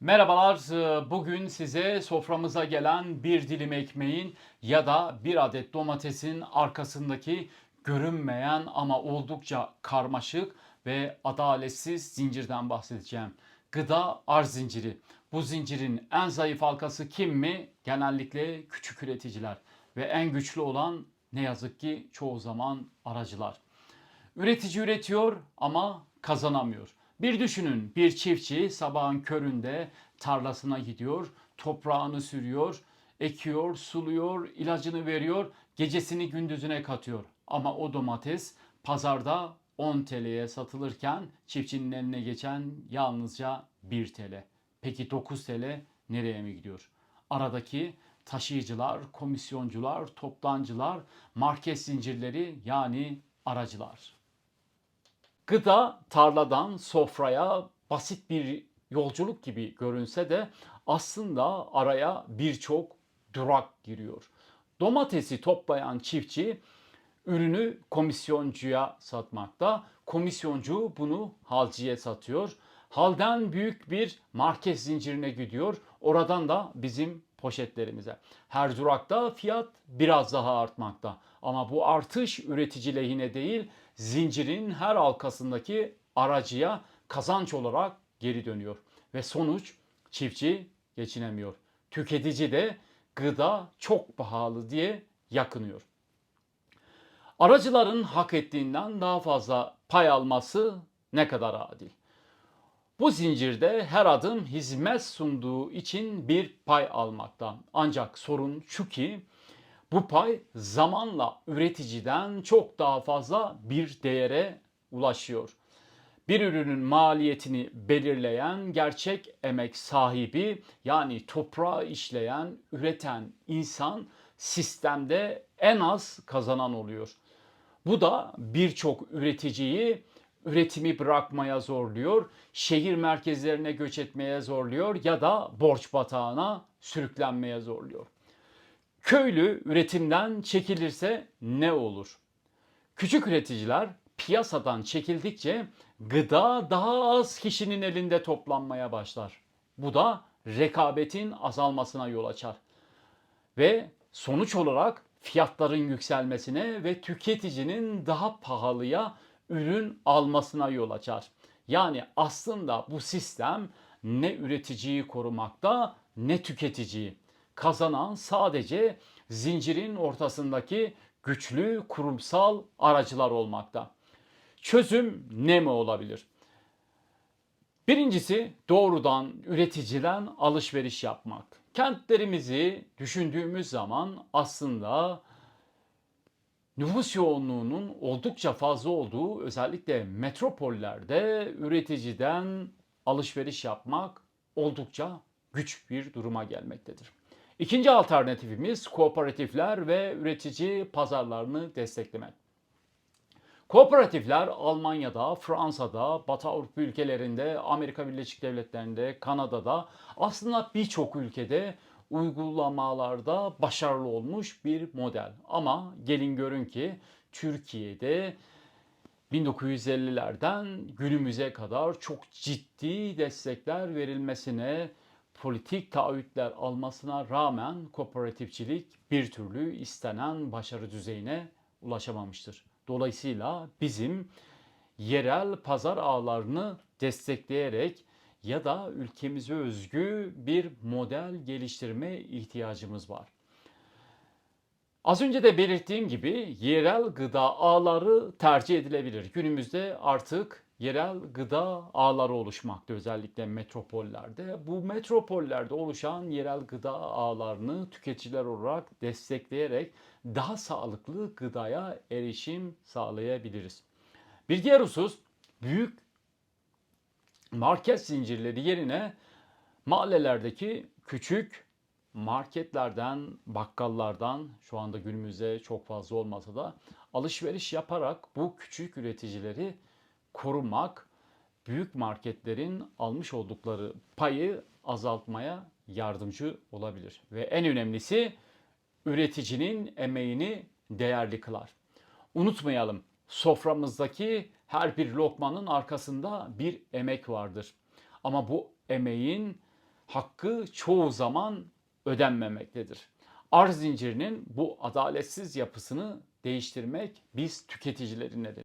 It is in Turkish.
Merhabalar. Ee, Bugün size soframıza gelen bir dilim ekmeğin ya da bir adet domatesin arkasındaki görünmeyen ama oldukça karmaşık ve adaletsiz zincirden bahsedeceğim. Gıda arz zinciri. Bu zincirin en zayıf halkası kim mi? Genellikle küçük üreticiler ve en güçlü olan ne yazık ki çoğu zaman aracılar. Üretici üretiyor ama kazanamıyor. Bir düşünün bir çiftçi sabahın köründe tarlasına gidiyor, toprağını sürüyor, ekiyor, suluyor, ilacını veriyor, gecesini gündüzüne katıyor. Ama o domates pazarda 10 TL'ye satılırken çiftçinin eline geçen yalnızca 1 TL. Peki 9 TL nereye mi gidiyor? Aradaki taşıyıcılar, komisyoncular, toptancılar, market zincirleri yani aracılar. Gıda tarladan sofraya basit bir yolculuk gibi görünse de aslında araya birçok durak giriyor. Domatesi toplayan çiftçi ürünü komisyoncuya satmakta. Komisyoncu bunu halciye satıyor. Halden büyük bir market zincirine gidiyor. Oradan da bizim poşetlerimize. Her durakta fiyat biraz daha artmakta. Ama bu artış üretici lehine değil, zincirin her halkasındaki aracıya kazanç olarak geri dönüyor. Ve sonuç çiftçi geçinemiyor. Tüketici de gıda çok pahalı diye yakınıyor. Aracıların hak ettiğinden daha fazla pay alması ne kadar adil? Bu zincirde her adım hizmet sunduğu için bir pay almakta. Ancak sorun şu ki bu pay zamanla üreticiden çok daha fazla bir değere ulaşıyor. Bir ürünün maliyetini belirleyen gerçek emek sahibi yani toprağı işleyen, üreten insan sistemde en az kazanan oluyor. Bu da birçok üreticiyi üretimi bırakmaya zorluyor, şehir merkezlerine göç etmeye zorluyor ya da borç batağına sürüklenmeye zorluyor. Köylü üretimden çekilirse ne olur? Küçük üreticiler piyasadan çekildikçe gıda daha az kişinin elinde toplanmaya başlar. Bu da rekabetin azalmasına yol açar. Ve sonuç olarak fiyatların yükselmesine ve tüketicinin daha pahalıya ürün almasına yol açar. Yani aslında bu sistem ne üreticiyi korumakta ne tüketiciyi. Kazanan sadece zincirin ortasındaki güçlü kurumsal aracılar olmakta. Çözüm ne mi olabilir? Birincisi doğrudan üreticiden alışveriş yapmak. Kentlerimizi düşündüğümüz zaman aslında nüfus yoğunluğunun oldukça fazla olduğu özellikle metropollerde üreticiden alışveriş yapmak oldukça güç bir duruma gelmektedir. İkinci alternatifimiz kooperatifler ve üretici pazarlarını desteklemek. Kooperatifler Almanya'da, Fransa'da, Batı Avrupa ülkelerinde, Amerika Birleşik Devletleri'nde, Kanada'da aslında birçok ülkede uygulamalarda başarılı olmuş bir model. Ama gelin görün ki Türkiye'de 1950'lerden günümüze kadar çok ciddi destekler verilmesine, politik taahhütler almasına rağmen kooperatifçilik bir türlü istenen başarı düzeyine ulaşamamıştır. Dolayısıyla bizim yerel pazar ağlarını destekleyerek ya da ülkemize özgü bir model geliştirme ihtiyacımız var. Az önce de belirttiğim gibi yerel gıda ağları tercih edilebilir. Günümüzde artık yerel gıda ağları oluşmakta özellikle metropollerde. Bu metropollerde oluşan yerel gıda ağlarını tüketiciler olarak destekleyerek daha sağlıklı gıdaya erişim sağlayabiliriz. Bir diğer husus büyük market zincirleri yerine mahallelerdeki küçük marketlerden, bakkallardan şu anda günümüzde çok fazla olmasa da alışveriş yaparak bu küçük üreticileri korumak büyük marketlerin almış oldukları payı azaltmaya yardımcı olabilir. Ve en önemlisi üreticinin emeğini değerli kılar. Unutmayalım soframızdaki her bir lokmanın arkasında bir emek vardır. Ama bu emeğin hakkı çoğu zaman ödenmemektedir. Arz zincirinin bu adaletsiz yapısını değiştirmek biz tüketicilerin nedeni.